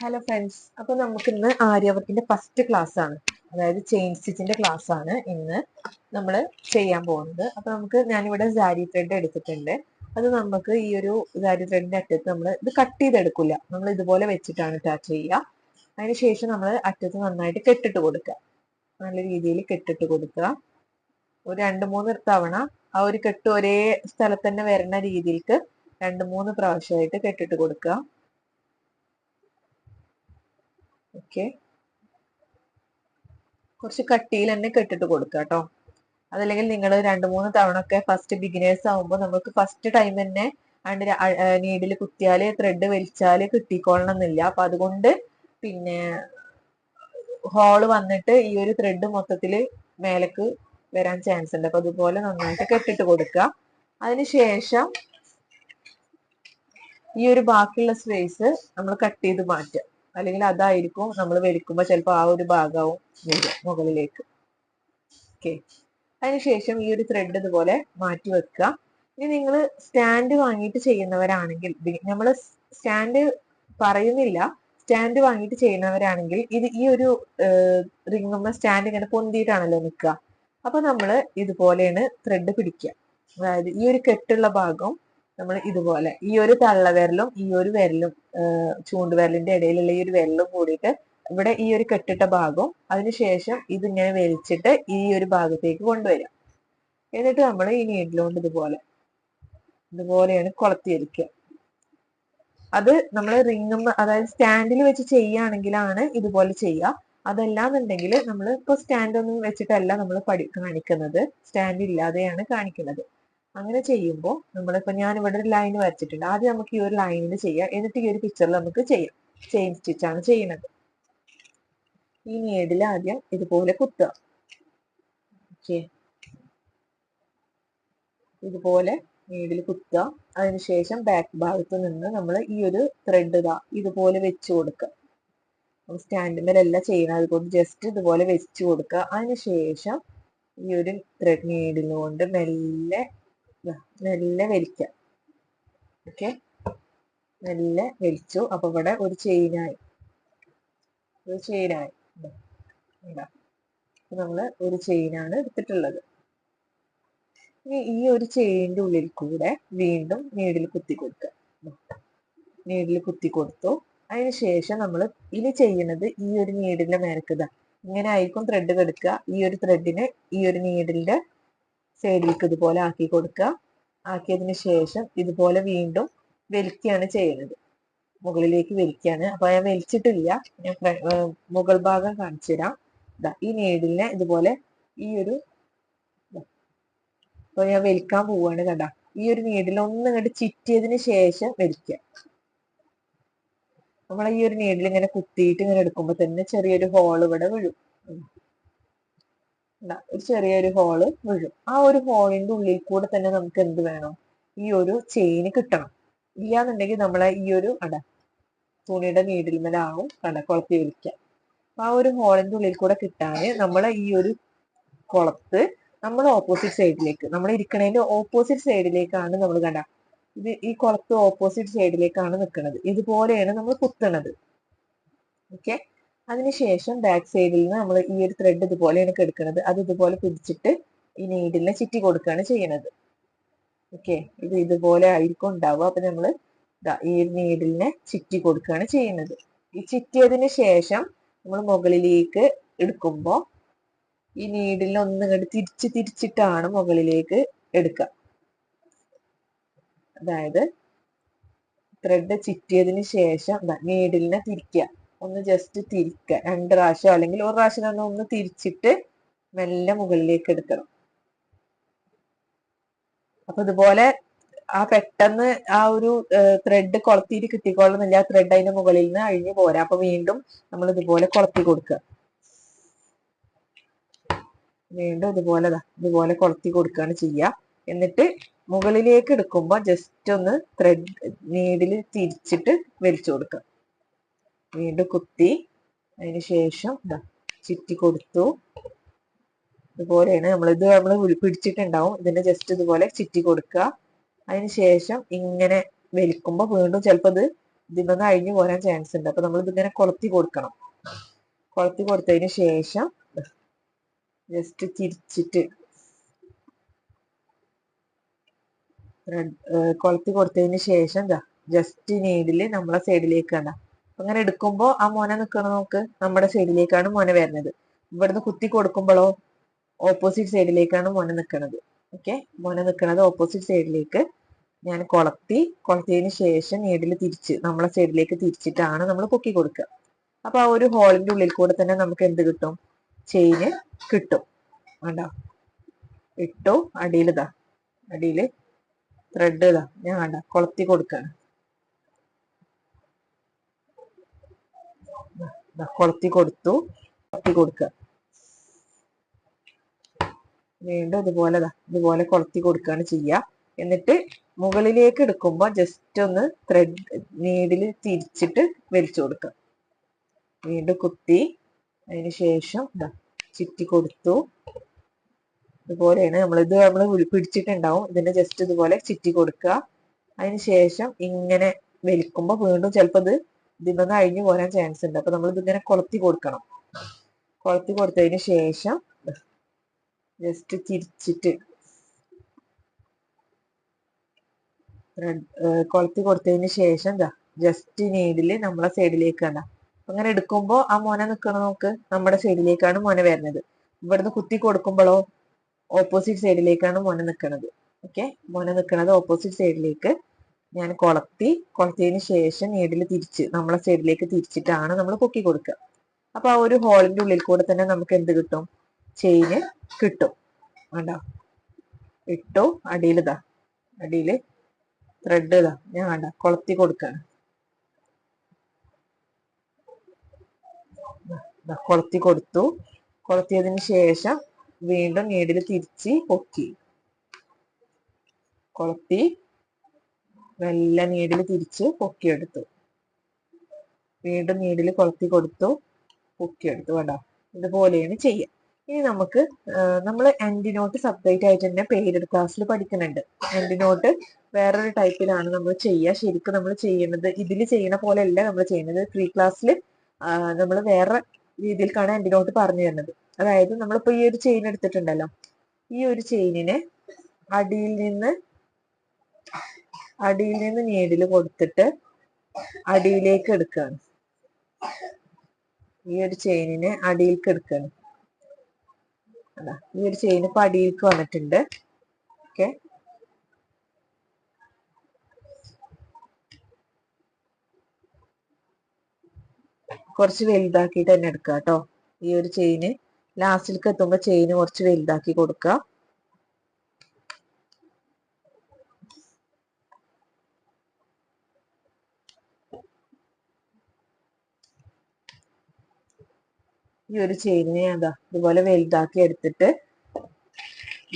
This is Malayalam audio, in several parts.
ഹലോ ഫ്രണ്ട്സ് അപ്പൊ നമുക്ക് ഇന്ന് ആര്യവത്തിന്റെ ഫസ്റ്റ് ക്ലാസ് ആണ്. അതായത് ചെയിൻ സ്റ്റിച്ചിന്റെ ക്ലാസ് ആണ് ഇന്ന് നമ്മൾ ചെയ്യാൻ പോകുന്നത്. അപ്പൊ നമുക്ക് ഞാനിവിടെ സാരി ത്രെഡ് എടുത്തിട്ടുണ്ട്. അത് നമുക്ക് ഈ ഒരു സാരി ത്രെഡിന്റെ അറ്റത്ത് നമ്മൾ ഇത് കട്ട് ചെയ്തെടുക്കില്ല നമ്മൾ ഇതുപോലെ വെച്ചിട്ടാണ് ടാച്ച് ചെയ്യുക. അതിനുശേഷം നമ്മൾ അറ്റത്ത് നന്നായിട്ട് കെട്ടിട്ട് കൊടുക്കുക. നല്ല രീതിയിൽ കെട്ടിട്ട് കൊടുക്കുക. ഒരു രണ്ട് മൂന്ന് തവണ ആ ഒരു കെട്ട് ഒരേ സ്ഥലത്ത് തന്നെ വരുന്ന രീതിയിൽക്ക് രണ്ട് മൂന്ന് പ്രാവശ്യമായിട്ട് കെട്ടിട്ട് കൊടുക്കുക. ഓക്കെ കുറച്ച് കട്ടിയിൽ തന്നെ കെട്ടിട്ട് കൊടുക്കുക കേട്ടോ. അതല്ലെങ്കിൽ നിങ്ങൾ രണ്ട് മൂന്ന് തവണ ഒക്കെ ഫസ്റ്റ് ബിഗിനേഴ്സ് ആകുമ്പോൾ നമുക്ക് ഫസ്റ്റ് ടൈം തന്നെ അതിന്റെ നീഡിൽ കുത്തിയാൽ ത്രെഡ് വലിച്ചാൽ കിട്ടിക്കൊള്ളണം എന്നില്ല അപ്പൊ അതുകൊണ്ട് പിന്നെ ഹോൾ വന്നിട്ട് ഈ ഒരു ത്രെഡ് മൊത്തത്തിൽ മേലേക്ക് വരാൻ ചാൻസ് ഉണ്ട്. അപ്പൊ അതുപോലെ നന്നായിട്ട് കെട്ടിട്ട് കൊടുക്കുക. അതിനുശേഷം ഈ ഒരു ബാക്കിയുള്ള സ്പേസ് നമ്മൾ കട്ട് ചെയ്ത് മാറ്റുക. അല്ലെങ്കിൽ അതായിരിക്കും നമ്മൾ വലിക്കുമ്പോൾ ചിലപ്പോൾ ആ ഒരു ഭാഗവും വരും മുകളിലേക്ക്. ഓക്കെ അതിനുശേഷം ഈ ഒരു ത്രെഡ് ഇതുപോലെ മാറ്റി വെക്കുക. ഇനി നിങ്ങൾ സ്റ്റാൻഡ് വാങ്ങിയിട്ട് ചെയ്യുന്നവരാണെങ്കിൽ നമ്മൾ സ്റ്റാൻഡ് പറയുന്നില്ല സ്റ്റാൻഡ് വാങ്ങിയിട്ട് ചെയ്യുന്നവരാണെങ്കിൽ ഇത് ഈ ഒരു റിങ്ങുമ്മ സ്റ്റാൻഡ് ഇങ്ങനെ പൊന്തിയിട്ടാണല്ലോ നിൽക്കുക. അപ്പൊ നമ്മൾ ഇതുപോലെയാണ് ത്രെഡ് പിടിക്കുക. അതായത് ഈ ഒരു കെട്ടുള്ള ഭാഗം നമ്മൾ ഇതുപോലെ ഈ ഒരു തള്ളവിരലും ഈ ഒരു വിരലും ചൂണ്ടുവിരലിന്റെ ഇടയിലുള്ള ഈ ഒരു വിരലും കൂടിയിട്ട് ഇവിടെ ഈ ഒരു കെട്ടിട്ട ഭാഗവും അതിനുശേഷം ഇതിങ്ങനെ വലിച്ചിട്ട് ഈ ഒരു ഭാഗത്തേക്ക് കൊണ്ടുവരാം എന്നിട്ട് നമ്മൾ ഈ നീഡിലുകൊണ്ട് ഇതുപോലെ ഇതുപോലെയാണ് കൊളത്തിയിരിക്കുക. അത് നമ്മൾ റിങ്ങും അതായത് സ്റ്റാൻഡിൽ വെച്ച് ചെയ്യുകയാണെങ്കിലാണ് ഇതുപോലെ ചെയ്യുക. അതല്ലാന്നുണ്ടെങ്കിൽ നമ്മൾ ഇപ്പോൾ സ്റ്റാൻഡ് ഒന്നും വെച്ചിട്ടല്ല നമ്മൾ പഠി കാണിക്കുന്നത്. സ്റ്റാൻഡ് ഇല്ലാതെയാണ് കാണിക്കുന്നത്. അങ്ങനെ ചെയ്യുമ്പോൾ നമ്മളിപ്പോൾ ഞാൻ ഇവിടെ ഒരു ലൈൻ വരച്ചിട്ടുണ്ട്. ആദ്യം നമുക്ക് ഈ ഒരു ലൈനിൽ ചെയ്യാം. എന്നിട്ട് ഈ ഒരു പിക്ചറിൽ നമുക്ക് ചെയ്യാം. ചെയിൻ സ്റ്റിച്ച് ആണ് ചെയ്യുന്നത് ഈ നീഡിൽ ആദ്യം ഇതുപോലെ കുത്തുക. ഓക്കെ ഇതുപോലെ നീഡിൽ കുത്തുക. അതിനുശേഷം ബാക്ക് ഭാഗത്ത് നിന്ന് നമ്മൾ ഈ ഒരു ത്രെഡ് ഇതാ ഇതുപോലെ വെച്ച് കൊടുക്കുക. സ്റ്റാൻഡിന്മേലല്ല ചെയ്യണം. അതുകൊണ്ട് ജസ്റ്റ് ഇതുപോലെ വെച്ച് കൊടുക്കുക. അതിനുശേഷം ഈ ഒരു ത്രെഡ് നീഡിൽ കൊണ്ട് മെല്ലെ മെല്ലെ വലിക്കാം. ഓക്കെ? നല്ല വലിച്ചു. അപ്പൊ ഇവിടെ ഒരു ചെയിനായി. ഒരു ചെയിനായി. നമ്മൾ ഒരു ചെയിനാണ് എടുത്തിട്ടുള്ളത്. ഇനി ഈ ഒരു ചെയിനിന്റെ ഉള്ളിൽ കൂടെ വീണ്ടും നീഡിൽ കുത്തി കൊടുക്കുക നീഡിൽ കുത്തി കൊടുത്തു. അതിനുശേഷം നമ്മൾ ഇനി ചെയ്യുന്നത് ഈ ഒരു നീഡിലെ മേലക്കത ഇങ്ങനെ ആയിരിക്കും ത്രെഡ് കെടുക്കുക ഈ ഒരു ത്രെഡിന് ഈ ഒരു നീഡിന്റെ സൈഡിലേക്ക് ഇതുപോലെ ആക്കി കൊടുക്കുക. ആക്കിയതിന് ശേഷം ഇതുപോലെ വീണ്ടും വലിക്കുകയാണ് ചെയ്യുന്നത്. മുകളിലേക്ക് വലിക്കുകയാണ്. അപ്പൊ ഞാൻ വലിച്ചിട്ടില്ല. ഞാൻ മുകൾ ഭാഗം കാണിച്ചു തരാം. ഈ നീഡിലിനെ ഇതുപോലെ ഈ ഒരു അപ്പൊ ഞാൻ വലിക്കാൻ പോവാണ് കണ്ട. ഈ ഒരു നീഡിൽ ഒന്ന് ഇങ്ങോട്ട് ചിറ്റിയതിന് ശേഷം വലിക്കുക. നമ്മൾ ഈ ഒരു നീഡിൽ ഇങ്ങനെ കുത്തിയിട്ട് ഇങ്ങനെ എടുക്കുമ്പോൾ തന്നെ ചെറിയൊരു ഹോൾ ഇവിടെ വീഴും. ഒരു ചെറിയൊരു ഹോൾ വീഴും. ആ ഒരു ഹോളിന്റെ ഉള്ളിൽ കൂടെ തന്നെ നമുക്ക് എന്ത് വേണം? ഈ ഒരു ചെയിന് കിട്ടണം. ഇല്ലാന്നുണ്ടെങ്കിൽ നമ്മളെ ഈ ഒരു അട തുണിയുടെ നീഡിൽമേലാവും കട കുളത്തി വലിക്കുക. ആ ഒരു ഹോളിന്റെ ഉള്ളിൽ കൂടെ കിട്ടാന് നമ്മൾ ഈ ഒരു കുളത്ത് നമ്മൾ ഓപ്പോസിറ്റ് സൈഡിലേക്ക് നമ്മൾ ഇരിക്കണതിന്റെ ഓപ്പോസിറ്റ് സൈഡിലേക്കാണ് നമ്മൾ കണ്ട. ഇത് ഈ കുളത്ത് ഓപ്പോസിറ്റ് സൈഡിലേക്കാണ് നിൽക്കുന്നത് ഇതുപോലെയാണ് നമ്മൾ കുത്തണത്. ഓക്കെ അതിനുശേഷം ബാക്ക് സൈഡിൽ നിന്ന് നമ്മൾ ഈ ഒരു ത്രെഡ് ഇതുപോലെയാണ് എടുക്കുന്നത് അത് ഇതുപോലെ പിടിച്ചിട്ട് ഈ നീഡിലിനെ ചുറ്റി കൊടുക്കുകയാണ് ചെയ്യുന്നത് ഓക്കെ ഇത് ഇതുപോലെ ആയിരിക്കും ഉണ്ടാവുക. അപ്പൊ നമ്മൾ ഈ നീഡിലിനെ ചുറ്റി കൊടുക്കുകയാണ് ചെയ്യുന്നത്. ഈ ചുറ്റിയതിന് ശേഷം നമ്മൾ മുകളിലേക്ക് എടുക്കുമ്പോൾ ഈ നീഡിലിനെ ഒന്നും ഇങ്ങോട്ട് തിരിച്ച് തിരിച്ചിട്ടാണ് മുകളിലേക്ക് എടുക്കുക. അതായത് ത്രെഡ് ചുറ്റിയതിന് ശേഷം നീഡിലിനെ തിരിക്കുക. ഒന്ന് ജസ്റ്റ് തിരിക്കുക രണ്ട് പ്രാവശ്യം അല്ലെങ്കിൽ ഒരു പ്രാവശ്യം തന്നെ ഒന്ന് തിരിച്ചിട്ട് മെല്ലെ മുകളിലേക്ക് എടുക്കണം. അപ്പൊ ഇതുപോലെ ആ പെട്ടെന്ന് ആ ഒരു ത്രെഡ് കൊളത്തിയിട്ട് കിട്ടിക്കൊള്ളുന്നില്ല ആ ത്രെഡ് അതിന്റെ മുകളിൽ നിന്ന് അഴിഞ്ഞു പോരാ. അപ്പൊ വീണ്ടും നമ്മൾ ഇതുപോലെ കൊളത്തി കൊടുക്കുക വീണ്ടും ഇതുപോലെ ഇതുപോലെ കൊളത്തി കൊടുക്കുകയാണ് ചെയ്യുക എന്നിട്ട് മുകളിലേക്ക് എടുക്കുമ്പോൾ ജസ്റ്റ് ഒന്ന് ത്രെഡ് നീഡിൽ തിരിച്ചിട്ട് വലിച്ചു കൊടുക്കുക വീണ്ടും കുത്തി അതിന് ശേഷം ചുറ്റി കൊടുത്തു. ഇതുപോലെയാണ് നമ്മൾ ഇത് നമ്മൾ പിടിച്ചിട്ടുണ്ടാവും. ഇതിന്റെ ജസ്റ്റ് ഇതുപോലെ ചുറ്റി കൊടുക്കുക. അതിന് ശേഷം ഇങ്ങനെ വലിക്കുമ്പോൾ വീണ്ടും ചിലപ്പോൾ ഇത് ഇതിമെന്ന് അഴിഞ്ഞു പോരാൻ ചാൻസ് ഉണ്ട്. അപ്പൊ നമ്മൾ ഇതിങ്ങനെ കൊളുത്തി കൊടുക്കണം. കൊളുത്തി കൊടുത്തതിന് ശേഷം ജസ്റ്റ് തിരിച്ചിട്ട് കൊളത്തി കൊടുത്തതിന് ശേഷം ജസ്റ്റ് നീഡിൽ നമ്മളെ സൈഡിലേക്ക് കണ്ട. അങ്ങനെ എടുക്കുമ്പോ ആ മോനെ നിൽക്കണ നോക്ക് നമ്മുടെ സൈഡിലേക്കാണ് മോനെ വരുന്നത്. ഇവിടുന്ന് കുത്തി കൊടുക്കുമ്പോഴോ ഓപ്പോസിറ്റ് സൈഡിലേക്കാണ് മോനെ നിൽക്കുന്നത് ഓക്കെ മോനെ നിൽക്കുന്നത് ഓപ്പോസിറ്റ് സൈഡിലേക്ക് ഞാൻ കൊളത്തി കൊളത്തിയതിന് ശേഷം നീഡിൽ തിരിച്ച് നമ്മളെ സൈഡിലേക്ക് തിരിച്ചിട്ടാണ് നമ്മൾ പൊക്കി കൊടുക്കുക. അപ്പൊ ആ ഒരു ഹോളിന്റെ ഉള്ളിൽ കൂടെ തന്നെ നമുക്ക് എന്ത് കിട്ടും? ചെയിന് കിട്ടും. വേണ്ടോ ഇട്ടു അടിയിലിതാ അടിയിൽ ത്രെഡ് ഇതാ. ഞാൻ വേണ്ട കൊളത്തി കൊടുക്കാണ്. കൊളത്തി കൊടുത്തു. കൊളുത്തി കൊടുക്കുക വീണ്ടും ഇതുപോലെ ഇതുപോലെ കൊളുത്തി കൊടുക്കുകയാണ് ചെയ്യുക എന്നിട്ട് മുകളിലേക്ക് എടുക്കുമ്പോൾ ജസ്റ്റ് ഒന്ന് ത്രെഡ് നീഡിൽ തിരിച്ചിട്ട് വലിച്ചു കൊടുക്കുക വീണ്ടും കുത്തി അതിന് ശേഷം ചുറ്റി കൊടുത്തു. ഇതുപോലെയാണ് നമ്മൾ ഇത് നമ്മൾ പിടിച്ചിട്ടുണ്ടാവും. ഇതിന്റെ ജസ്റ്റ് ഇതുപോലെ ചുറ്റി കൊടുക്കുക അതിന് ശേഷം ഇങ്ങനെ വലിക്കുമ്പോൾ വീണ്ടും ചിലപ്പോൾ ഇത് ഇതിമെന്ന് അഴിഞ്ഞു പോരാൻ ചാൻസ് ഉണ്ട്. അപ്പൊ നമ്മൾ ഇതിങ്ങനെ കൊളുത്തി കൊടുക്കണം. കൊളുത്തി കൊടുത്തതിന് ശേഷം ജസ്റ്റ് തിരിച്ചിട്ട് കൊളുത്തി കൊടുത്തതിന് ശേഷം ജസ്റ്റ് നീഡിൽ നമ്മളെ സൈഡിലേക്ക് കണ്ട. അങ്ങനെ എടുക്കുമ്പോ ആ മോനെ നിൽക്കണ നോക്ക്. നമ്മുടെ സൈഡിലേക്കാണ് മോനെ വരുന്നത്. ഇവിടുന്ന് കുത്തി കൊടുക്കുമ്പോഴോ ഓപ്പോസിറ്റ് സൈഡിലേക്കാണ് മോനെ നിൽക്കുന്നത് ഓക്കെ മോനെ നിൽക്കുന്നത് ഓപ്പോസിറ്റ് സൈഡിലേക്ക് ഞാൻ കൊളത്തി കൊളത്തിയതിന് ശേഷം നീഡിൽ തിരിച്ച് നമ്മളെ സൈഡിലേക്ക് തിരിച്ചിട്ടാണ് നമ്മൾ പൊക്കി കൊടുക്കുക. അപ്പൊ ആ ഒരു ഹോളിന്റെ ഉള്ളിൽ കൂടെ തന്നെ നമുക്ക് എന്ത് കിട്ടും? ചെയിന് കിട്ടും. വേണ്ടോ ഇട്ടു അടിയിൽ ഇതാ. അടിയിൽ ത്രെഡ് ഇതാ. ഞാൻ വേണ്ട കൊളത്തി കൊടുക്കാണ്. കൊളത്തി കൊടുത്തു. കൊളത്തിയതിന് ശേഷം വീണ്ടും നീഡിൽ തിരിച്ച് പൊക്കി. കൊളത്തി മെല്ലെ നീഡിൽ തിരിച്ച് പൊക്കിയെടുത്തു. വീണ്ടും നീഡിൽ കൊളത്തി കൊടുത്തു പൊക്കിയെടുത്തു കേട്ടോ ഇതുപോലെയാണ് ചെയ്യുക ഇനി നമുക്ക് നമ്മൾ ആന്റിനോട്ട് സെപ്പറേറ്റ് ആയിട്ട് തന്നെ പെയ്ഡ് ക്ലാസ്സിൽ പഠിക്കുന്നുണ്ട്. ആന്റിനോട്ട് വേറൊരു ടൈപ്പിലാണ് നമ്മൾ ചെയ്യുക ശരിക്കും നമ്മൾ ചെയ്യുന്നത് ഇതിൽ ചെയ്യുന്ന പോലെ അല്ല നമ്മൾ ചെയ്യുന്നത് ഫ്രീ ക്ലാസ്സിൽ നമ്മൾ വേറെ രീതിയിൽക്കാണ് ആന്റിനോട്ട് പറഞ്ഞു തരുന്നത്. അതായത് നമ്മളിപ്പോൾ ഈ ഒരു ചെയിൻ എടുത്തിട്ടുണ്ടല്ലോ. ഈ ഒരു ചെയിനിനെ അടിയിൽ നിന്ന് അടിയിൽ നിന്ന് നീഡിൽ കൊടുത്തിട്ട് അടിയിലേക്ക് എടുക്കുകയാണ് ഈ ഒരു ചെയിനിനെ അടിയിലേക്ക് എടുക്കുകയാണ് അതാ ഈ ഒരു ചെയിൻ ഇപ്പൊ അടിയിലേക്ക് വന്നിട്ടുണ്ട്. ഓക്കെ. കുറച്ച് വലുതാക്കിയിട്ട് തന്നെ എടുക്കുക കേട്ടോ ഈ ഒരു ചെയിന് ലാസ്റ്റിലേക്ക് എത്തുമ്പോൾ ചെയിന് കുറച്ച് വലുതാക്കി കൊടുക്കുക ഈ ഒരു ചെയിനെ അതാ ഇതുപോലെ വലുതാക്കി എടുത്തിട്ട്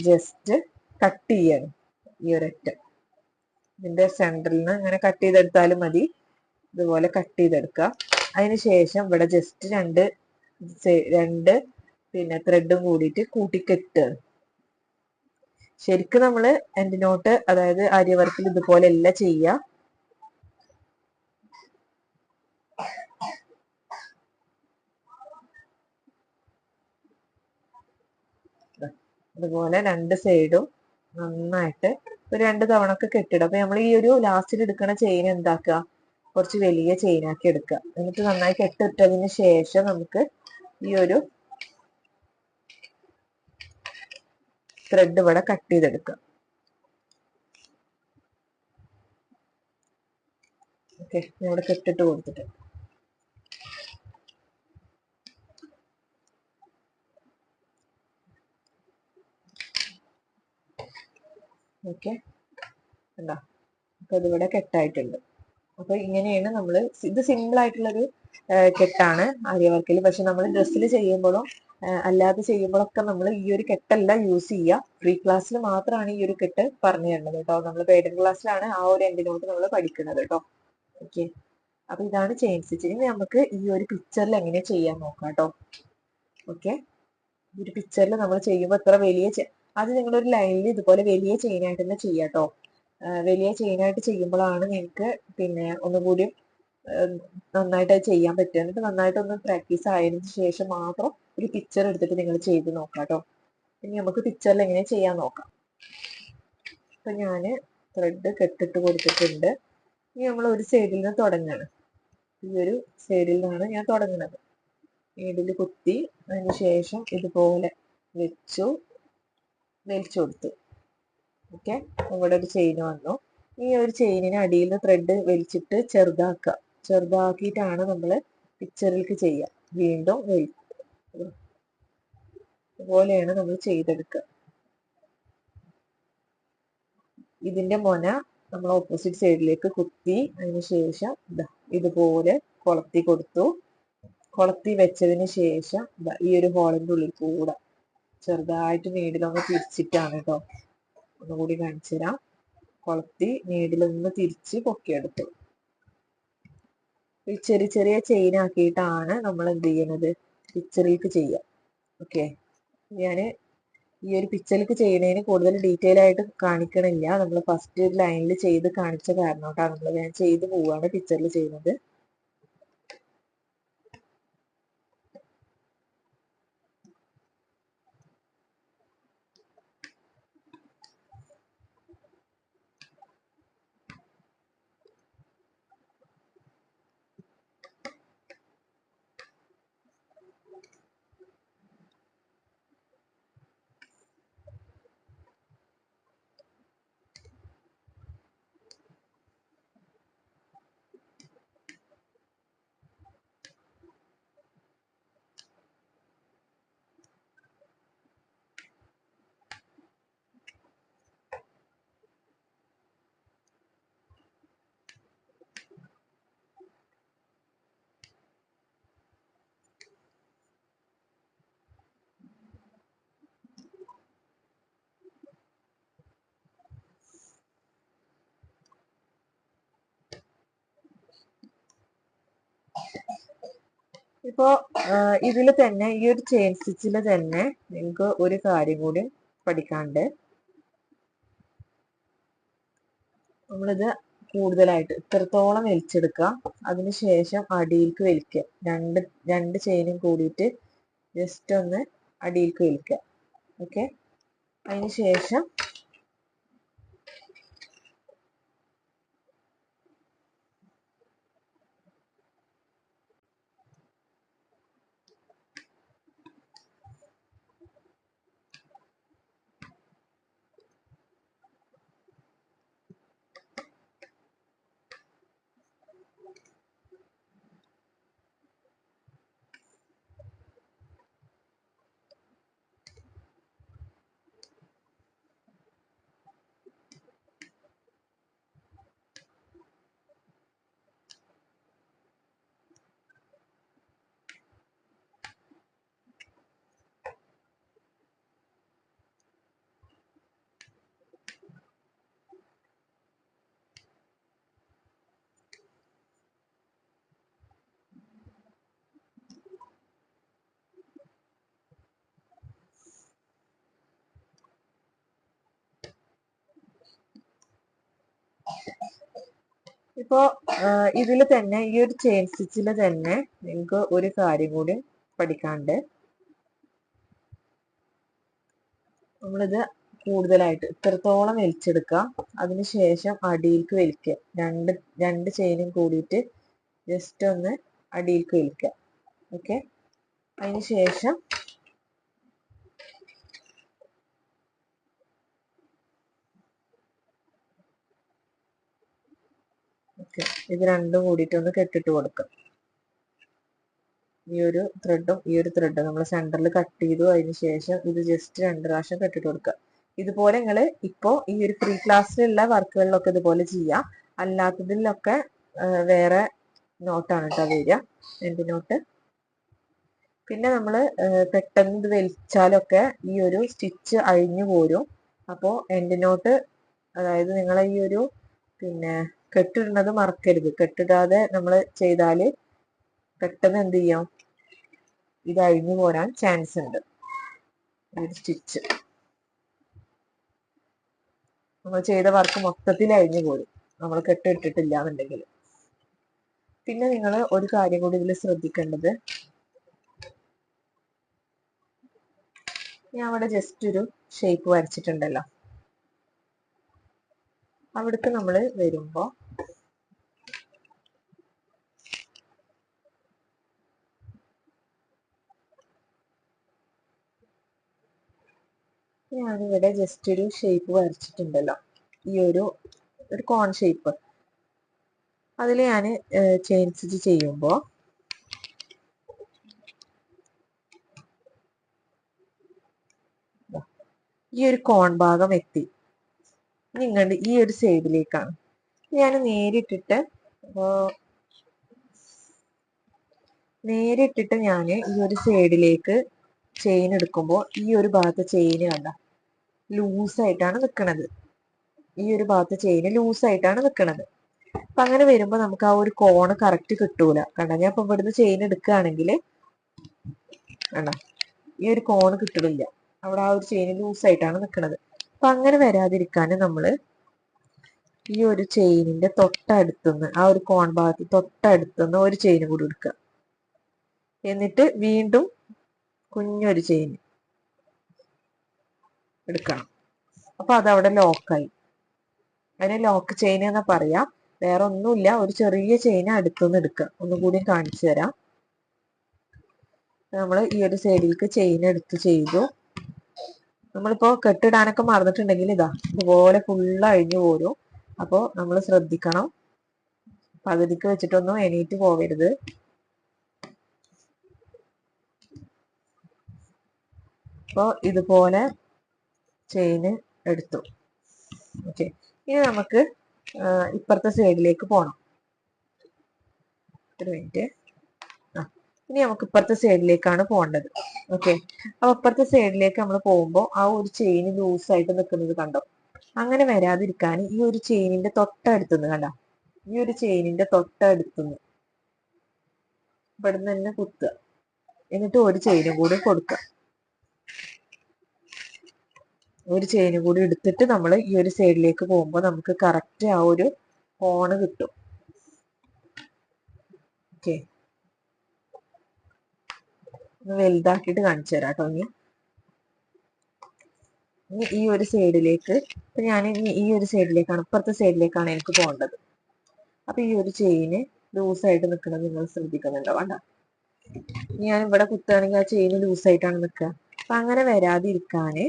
ജസ്റ്റ് കട്ട് ചെയ്യണം ഈ ഒരൊറ്റ ഇതിന്റെ സെന്ററിൽ നിന്ന് ഇങ്ങനെ കട്ട് ചെയ്തെടുത്താലും മതി. ഇതുപോലെ കട്ട് ചെയ്തെടുക്കുക. അതിന് ശേഷം ഇവിടെ ജസ്റ്റ് രണ്ട് രണ്ട് പിന്നെ ത്രെഡും കൂടിയിട്ട് കൂട്ടിക്കെട്ടുക. ശരിക്കും നമ്മൾ എൻഡ് നോട്ട് അതായത് ആര്യവർക്കിൽ ഇതുപോലെ അല്ല ചെയ്യുക. അതുപോലെ രണ്ട് സൈഡും നന്നായിട്ട് ഒരു രണ്ട് തവണ ഒക്കെ കെട്ടിടുക അപ്പൊ നമ്മൾ ഈ ഒരു ലാസ്റ്റിൽ എടുക്കുന്ന ചെയിൻ എന്താക്കുക? കുറച്ച് വലിയ ചെയിൻ ആക്കി എടുക്കുക. എന്നിട്ട് നന്നായി കെട്ടിട്ടതിന് ശേഷം നമുക്ക് ഈ ഒരു ത്രെഡ് ഇവിടെ കട്ട് ചെയ്തെടുക്കുക ഓക്കെ ഇവിടെ കെട്ടിട്ട് കൊടുത്തിട്ട് ഓക്കെ. എന്താ അപ്പൊ ഇതിവിടെ കെട്ടായിട്ടുണ്ട്. അപ്പൊ ഇങ്ങനെയാണ് നമ്മൾ ഇത് സിമ്പിൾ ആയിട്ടുള്ളൊരു കെട്ടാണ് ആര്യവർക്കിൽ പക്ഷെ നമ്മൾ ഡ്രസ്സിൽ ചെയ്യുമ്പോഴും അല്ലാതെ ചെയ്യുമ്പോഴൊക്കെ നമ്മൾ ഈ ഒരു കെട്ടല്ല യൂസ് ചെയ്യുക. ഫ്രീ ക്ലാസ്സിൽ മാത്രമാണ് ഈ ഒരു കെട്ട് പറഞ്ഞു തരുന്നത് കേട്ടോ. നമ്മൾ പേഡൻ ക്ലാസ്സിലാണ് ആ ഒരു എൻഡിനോട്ട് നമ്മൾ പഠിക്കുന്നത് കേട്ടോ. ഓക്കെ. അപ്പൊ ഇതാണ് ചെയിൻ സ്റ്റിച്ച്. ഇനി നമുക്ക് ഈ ഒരു പിക്ചറിൽ എങ്ങനെ ചെയ്യാൻ നോക്കാം കേട്ടോ. ഓക്കെ. ഈ ഒരു പിക്ചറിൽ നമ്മൾ ചെയ്യുമ്പോൾ എത്ര വലിയ അത് നിങ്ങളൊരു ലൈനിൽ ഇതുപോലെ വലിയ ചെയിനായിട്ട് തന്നെ ചെയ്യാം കേട്ടോ വലിയ ചെയിനായിട്ട് ചെയ്യുമ്പോഴാണ് നിങ്ങൾക്ക് പിന്നെ ഒന്നുകൂടി നന്നായിട്ട് ചെയ്യാൻ പറ്റുക. എന്നിട്ട് നന്നായിട്ടൊന്ന് പ്രാക്ടീസ് ആയതിനു ശേഷം മാത്രം ഒരു പിക്ചർ എടുത്തിട്ട് നിങ്ങൾ ചെയ്ത് നോക്കാം കേട്ടോ ഇനി നമുക്ക് പിക്ചറിൽ എങ്ങനെ ചെയ്യാൻ നോക്കാം. അപ്പൊ ഞാൻ ത്രെഡ് കെട്ടിട്ട് കൊടുത്തിട്ടുണ്ട്. ഇനി നമ്മൾ ഒരു സൈഡിൽ നിന്ന് തുടങ്ങണം. ഈ ഒരു സൈഡിൽ നിന്നാണ് ഞാൻ തുടങ്ങുന്നത്. നീഡിൽ കുത്തി അതിന് ശേഷം ഇതുപോലെ വെച്ചു. വലിച്ചു കൊടുത്തു. ഓക്കെ ഇവിടെ ഒരു ചെയിൻ വന്നു. ഈ ഒരു ചെയിനിന് അടിയിൽ നിന്ന് ത്രെഡ് വലിച്ചിട്ട് ചെറുതാക്കുക. ചെറുതാക്കിയിട്ടാണ് നമ്മൾ പിക്ചറിലേക്ക് ചെയ്യുക. വീണ്ടും വലിക്കുക. ഇതുപോലെയാണ് നമ്മൾ ചെയ്തെടുക്കുക. ഇതിന്റെ മൊന നമ്മൾ ഓപ്പോസിറ്റ് സൈഡിലേക്ക് കുത്തി അതിന് ശേഷം ഇതാ ഇതുപോലെ കൊളത്തി കൊടുത്തു. കൊളത്തി വെച്ചതിന് ശേഷം ഈ ഒരു ഹോളിന്റെ ഉള്ളിൽ കൂടെ. ചെറുതായിട്ട് നീഡിലൊന്ന് തിരിച്ചിട്ടാണ് കേട്ടോ ഒന്നുകൂടി കാണിച്ചു തരാം കൊളത്തി നീഡിലൊന്ന് തിരിച്ച് പൊക്കിയെടുത്തു. ഈ ചെറിയ ചെറിയ ചെയിൻ ആക്കിയിട്ടാണ് നമ്മൾ എന്ത് ചെയ്യുന്നത് പിക്ചറിലേക്ക് ചെയ്യാം ഓക്കെ ഞാൻ ഈ ഒരു പിക്ചറിലേക്ക് ചെയ്യുന്നതിന് കൂടുതൽ ഡീറ്റെയിൽ ആയിട്ട് കാണിക്കണില്ല. നമ്മൾ ഫസ്റ്റ് ഒരു ലൈനിൽ ചെയ്ത് കാണിച്ച കാരണം കേട്ടോ നമ്മൾ ഞാൻ ചെയ്ത് പോവാണ് പിക്ചറിൽ ചെയ്യുന്നത്. ഇപ്പോ ഇതിൽ തന്നെ ഈ ഒരു ചെയിൻ സ്റ്റിച്ചിൽ തന്നെ നിങ്ങൾക്ക് ഒരു കാര്യം കൂടി പഠിക്കാണ്ട്. നമ്മളിത് കൂടുതലായിട്ട് ഇത്രത്തോളം വലിച്ചെടുക്കുക. അതിനുശേഷം അടിയിലേക്ക് വലിക്കുക. രണ്ട് രണ്ട് ചെയിനും കൂടിയിട്ട് ജസ്റ്റ് ഒന്ന് അടിയിലേക്ക് വലിക്കുക. ഓക്കെ അതിന് ശേഷം ഇപ്പോ ഇതിൽ തന്നെ ഈ ഒരു ചെയിൻ സ്റ്റിച്ചിൽ തന്നെ നിങ്ങൾക്ക് ഒരു കാര്യം കൂടി പഠിക്കാണ്ട്. നമ്മളിത് കൂടുതലായിട്ട് ഇത്രത്തോളം വലിച്ചെടുക്കുക. അതിനുശേഷം അടിയിലേക്ക് വലിക്കുക. രണ്ട് രണ്ട് ചെയിനും കൂടിയിട്ട് ജസ്റ്റ് ഒന്ന് അടിയിലേക്ക് വലിക്കുക. ഓക്കെ അതിന് ഓക്കെ ഇത് രണ്ടും കൂടിയിട്ട് ഒന്ന് കെട്ടിട്ട് കൊടുക്കുക ഈ ഒരു ത്രെഡും ഈ ഒരു ത്രെഡും നമ്മൾ സെന്ററിൽ കട്ട് ചെയ്തു അതിന് ശേഷം ഇത് ജസ്റ്റ് രണ്ട് പ്രാവശ്യം കെട്ടിട്ട് കൊടുക്കുക ഇതുപോലെ നിങ്ങൾ ഇപ്പോൾ ഈ ഒരു ഫ്രീ ക്ലാസ്സിലുള്ള വർക്കുകളിലൊക്കെ ഇതുപോലെ ചെയ്യാം. അല്ലാത്തതിലൊക്കെ വേറെ നോട്ടാണ് കേട്ടോ വരിക എൻഡ് നോട്ട് പിന്നെ നമ്മൾ പെട്ടെന്ന് ഇത് വലിച്ചാലൊക്കെ ഈ ഒരു സ്റ്റിച്ച് അഴിഞ്ഞു പോരും. അപ്പോൾ എൻഡ് നോട്ട് അതായത് നിങ്ങളെ ഈ ഒരു പിന്നെ കെട്ടിടുന്നത് മറക്കരുത്. കെട്ടിടാതെ നമ്മൾ ചെയ്താൽ പെട്ടെന്ന് എന്ത് ചെയ്യാം? ഇത് അഴിഞ്ഞു പോരാൻ ചാൻസ് ഉണ്ട്. സ്റ്റിച്ച് നമ്മൾ ചെയ്ത വർക്ക് മൊത്തത്തിൽ അഴിഞ്ഞു പോരും. നമ്മൾ കെട്ടിട്ടിട്ടില്ല എന്നുണ്ടെങ്കിൽ പിന്നെ നിങ്ങൾ ഒരു കാര്യം കൂടി ഇതിൽ ശ്രദ്ധിക്കേണ്ടത്. ഞാൻ അവിടെ ജസ്റ്റ് ഒരു ഷേപ്പ് വരച്ചിട്ടുണ്ടല്ലോ. അവിടേക്ക് നമ്മൾ വരുമ്പോൾ ഞാനിവിടെ ജസ്റ്റ് ഒരു ഷേപ്പ് വരച്ചിട്ടുണ്ടല്ലോ. ഈ ഒരു ഒരു കോൺ ഷേപ്പ് അതിൽ ഞാൻ ചെയിൻ സ്റ്റിച്ച് ചെയ്യുമ്പോൾ ഈ ഒരു കോൺ ഭാഗം എത്തി. നിങ്ങളുടെ ഈ ഒരു സൈഡിലേക്കാണ് ഞാൻ നേരിട്ടിട്ട് നേരിട്ടിട്ട് ഞാൻ ഈ ഒരു സൈഡിലേക്ക് ചെയിൻ എടുക്കുമ്പോൾ ഈ ഒരു ഭാഗത്ത് ചെയിൻ കണ്ട? ലൂസായിട്ടാണ് നിൽക്കുന്നത് ഈ ഒരു ഭാഗത്ത് ചെയിൻ ലൂസായിട്ടാണ് നിൽക്കുന്നത് അപ്പൊ അങ്ങനെ വരുമ്പോൾ നമുക്ക് ആ ഒരു കോണ് കറക്റ്റ് കിട്ടൂല. കണ്ട? ഞാൻ ഇപ്പൊ ഇവിടുന്ന് ചെയിൻ എടുക്കുകയാണെങ്കിൽ കണ്ട? ഈ ഒരു കോണ് കിട്ടണില്ല. അവിടെ ആ ഒരു ചെയിൻ ലൂസായിട്ടാണ് നിൽക്കുന്നത് അപ്പൊ അങ്ങനെ വരാതിരിക്കാൻ നമ്മൾ ഈ ഒരു ചെയിനിന്റെ തൊട്ടടുത്തുനിന്ന് ആ ഒരു കോൺ ഭാഗത്ത് തൊട്ടടുത്തുനിന്ന് ഒരു ചെയിൻ കൂടി എടുക്കുക എന്നിട്ട് വീണ്ടും കുഞ്ഞൊരു ചെയിൻ എടുക്കണം. അപ്പൊ അതവിടെ ലോക്കായി. അതിനെ ലോക്ക് ചെയിൻ എന്ന് പറയാം. വേറെ ഒന്നുമില്ല ഒരു ചെറിയ ചെയിൻ അടുത്തുനിന്ന് എടുക്കുക ഒന്നുകൂടി കാണിച്ചു തരാം. നമ്മൾ ഈ ഒരു സൈഡിലേക്ക് ചെയിൻ എടുത്ത് ചെയ്തു. നമ്മളിപ്പോ കെട്ടിടാനൊക്കെ മറന്നിട്ടുണ്ടെങ്കിൽ ഇതാ ഇതുപോലെ ഫുള്ള് അഴിഞ്ഞു പോരും. അപ്പോൾ നമ്മൾ ശ്രദ്ധിക്കണം. പകുതിക്ക് വെച്ചിട്ടൊന്നും എണീറ്റ് പോവരുത്. അപ്പോൾ ഇതുപോലെ ചെയിന് എടുത്തു. ഓക്കെ ഇനി നമുക്ക് ഇപ്പുറത്തെ സൈഡിലേക്ക് പോകണം ഒരു മിനിറ്റ് ഇനി നമുക്ക് ഇപ്പുറത്തെ സൈഡിലേക്കാണ് പോകേണ്ടത്. ഓക്കെ അപ്പൊ ഇപ്പുറത്തെ സൈഡിലേക്ക് നമ്മൾ പോകുമ്പോൾ ആ ഒരു ചെയിൻ ലൂസായിട്ട് നിൽക്കുന്നത് കണ്ടോ? അങ്ങനെ വരാതിരിക്കാൻ ഈ ഒരു ചെയിനിന്റെ തൊട്ടടുത്തുനിന്ന് കണ്ടോ? ഈ ഒരു ചെയിനിന്റെ തൊട്ടടുത്തുനിന്ന് ഇവിടുന്ന് തന്നെ കുത്തുക. എന്നിട്ട് ഒരു ചെയിനും കൂടി കൊടുക്കുക. ഒരു ചെയിന് കൂടി എടുത്തിട്ട് നമ്മൾ ഈ ഒരു സൈഡിലേക്ക് പോകുമ്പോൾ നമുക്ക് കറക്റ്റ് ആ ഒരു കോണ് കിട്ടും. ഓക്കെ വലുതാക്കിയിട്ട് കാണിച്ചു തരാം കേട്ടോ ഇനി. ഇനി ഈ ഒരു സൈഡിലേക്ക് ഇപ്പൊ ഞാൻ ഇനി ഈ ഒരു സൈഡിലേക്കാണ് ഇപ്പുറത്തെ സൈഡിലേക്കാണ് എനിക്ക് പോകേണ്ടത്. അപ്പൊ ഈ ഒരു ചെയിന് ലൂസായിട്ട് നിൽക്കുന്നത് നിങ്ങൾ ശ്രദ്ധിക്കുന്നുണ്ടോ? വേണ്ട. ഞാൻ ഇവിടെ കുത്തുകയാണെങ്കിൽ ആ ചെയിന് ലൂസായിട്ടാണ് നിൽക്കുക. അപ്പൊ അങ്ങനെ വരാതിരിക്കാന്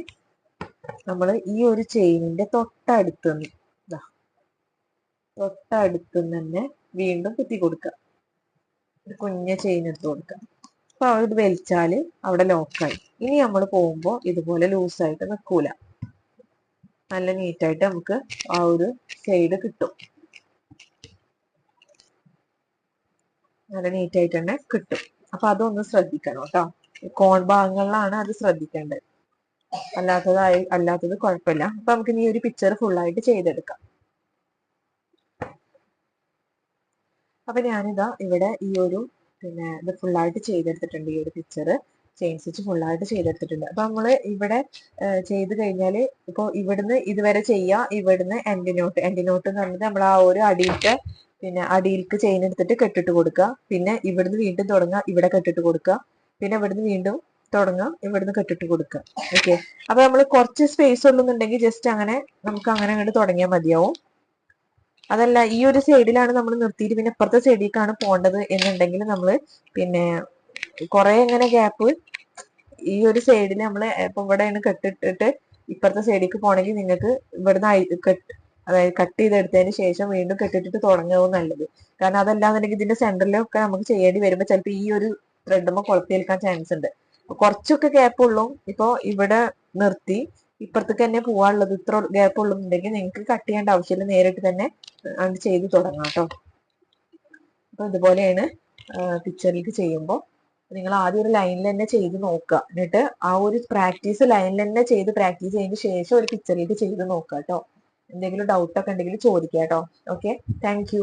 നമ്മൾ ഈ ഒരു ചെയിനിന്റെ തൊട്ടടുത്ത് നിന്ന് തൊട്ടടുത്ത് തന്നെ വീണ്ടും കുത്തി കൊടുക്കുക ഒരു കുഞ്ഞ ചെയിൻ എടുത്ത് കൊടുക്കുക അപ്പൊ അവിടെ വലിച്ചാൽ അവിടെ ലോക്കായി ഇനി നമ്മൾ പോകുമ്പോൾ ഇതുപോലെ ലൂസായിട്ട് നിൽക്കൂല നല്ല നീറ്റായിട്ട് നമുക്ക് ആ ഒരു സൈഡ് കിട്ടും. നല്ല നീറ്റായിട്ട് തന്നെ കിട്ടും. അപ്പൊ അതൊന്ന് ശ്രദ്ധിക്കണം കേട്ടോ. കോൺ ഭാഗങ്ങളിലാണ് അത് ശ്രദ്ധിക്കേണ്ടത്. അല്ലാത്തതായി അല്ലാത്തത് കുഴപ്പമില്ല. അപ്പൊ നമുക്ക് ഇനി ഒരു പിക്ചർ ഫുള്ളായിട്ട് ചെയ്തെടുക്കാം. അപ്പൊ ഞാനിതാ ഇവിടെ ഈ ഒരു പിന്നെ ഇത് ഫുള്ളായിട്ട് ചെയ്തെടുത്തിട്ടുണ്ട്. ഈ ഒരു പിക്ചർ ചെയിൻ സ്റ്റിച്ച് ഫുള്ളായിട്ട് ചെയ്തെടുത്തിട്ടുണ്ട്. അപ്പൊ നമ്മൾ ഇവിടെ ചെയ്ത് കഴിഞ്ഞാൽ ഇപ്പൊ ഇവിടുന്ന് ഇതുവരെ ചെയ്യാം ഇവിടുന്ന് എൻഡ് നോട്ട് എൻഡ് നോട്ട് എന്ന് പറഞ്ഞത് നമ്മൾ ആ ഒരു അടിയിലത്തെ പിന്നെ അടിയിലേക്ക് ചെയിൻ എടുത്തിട്ട് കെട്ടിട്ട് കൊടുക്കുക. പിന്നെ ഇവിടുന്ന് വീണ്ടും തുടങ്ങുക ഇവിടെ കെട്ടിട്ട് കൊടുക്കുക. പിന്നെ ഇവിടുന്ന് വീണ്ടും തുടങ്ങാം. ഇവിടുന്ന് കെട്ടിട്ട് കൊടുക്കുക ഓക്കെ അപ്പൊ നമ്മൾ കുറച്ച് സ്പേസ് ഉള്ളുന്നുണ്ടെങ്കിൽ ജസ്റ്റ് അങ്ങനെ നമുക്ക് അങ്ങനെ അങ്ങോട്ട് തുടങ്ങിയാൽ മതിയാവും. അതല്ല ഈ ഒരു സൈഡിലാണ് നമ്മൾ നിർത്തിയിട്ട് പിന്നെ ഇപ്പുറത്തെ സൈഡിലേക്കാണ് പോകേണ്ടത് എന്നുണ്ടെങ്കിൽ നമ്മൾ പിന്നെ കുറെ ഇങ്ങനെ ഗ്യാപ്പ് ഈ ഒരു സൈഡിൽ നമ്മൾ ഇപ്പൊ ഇവിടെയാണ് കെട്ടിട്ടിട്ട് ഇപ്പുറത്തെ സൈഡിലേക്ക് പോകണമെങ്കിൽ നിങ്ങൾക്ക് ഇവിടുന്ന് അതായത് കട്ട് ചെയ്തെടുത്തതിന് ശേഷം വീണ്ടും കെട്ടിട്ടിട്ട് തുടങ്ങാവും നല്ലത്. കാരണം അതല്ലാന്നുണ്ടെങ്കിൽ ഇതിന്റെ സെന്ററിലൊക്കെ നമുക്ക് ചെയ്യേണ്ടി വരുമ്പോൾ ചിലപ്പോൾ ഈ ഒരു ത്രെഡുമ്പോൾ കുളത്തിയേൽക്കാൻ ചാൻസ് ഉണ്ട്. കുറച്ചൊക്കെ ഗ്യാപ്പ് ഉള്ളൂ. ഇപ്പൊ ഇവിടെ നിർത്തി. ഇപ്പുറത്തേക്ക് തന്നെ പോവാനുള്ളത് ഇത്ര ഗ്യാപ്പ് ഉള്ളുന്നുണ്ടെങ്കിൽ നിങ്ങൾക്ക് കട്ട് ചെയ്യേണ്ട ആവശ്യമില്ല. നേരിട്ട് തന്നെ അത് ചെയ്ത് തുടങ്ങാം കേട്ടോ അപ്പൊ ഇതുപോലെയാണ് പിക്ചറിലേക്ക് ചെയ്യുമ്പോൾ. നിങ്ങൾ ആദ്യം ഒരു ലൈനിൽ തന്നെ ചെയ്ത് നോക്കുക. എന്നിട്ട് ആ ഒരു പ്രാക്ടീസ് ലൈനിൽ തന്നെ ചെയ്ത് പ്രാക്ടീസ് ചെയ്തതിന് ശേഷം ഒരു പിക്ചറിലേക്ക് ചെയ്ത് നോക്കുക കേട്ടോ എന്തെങ്കിലും ഡൗട്ടൊക്കെ ഉണ്ടെങ്കിൽ ചോദിക്കാം കേട്ടോ ഓക്കെ താങ്ക്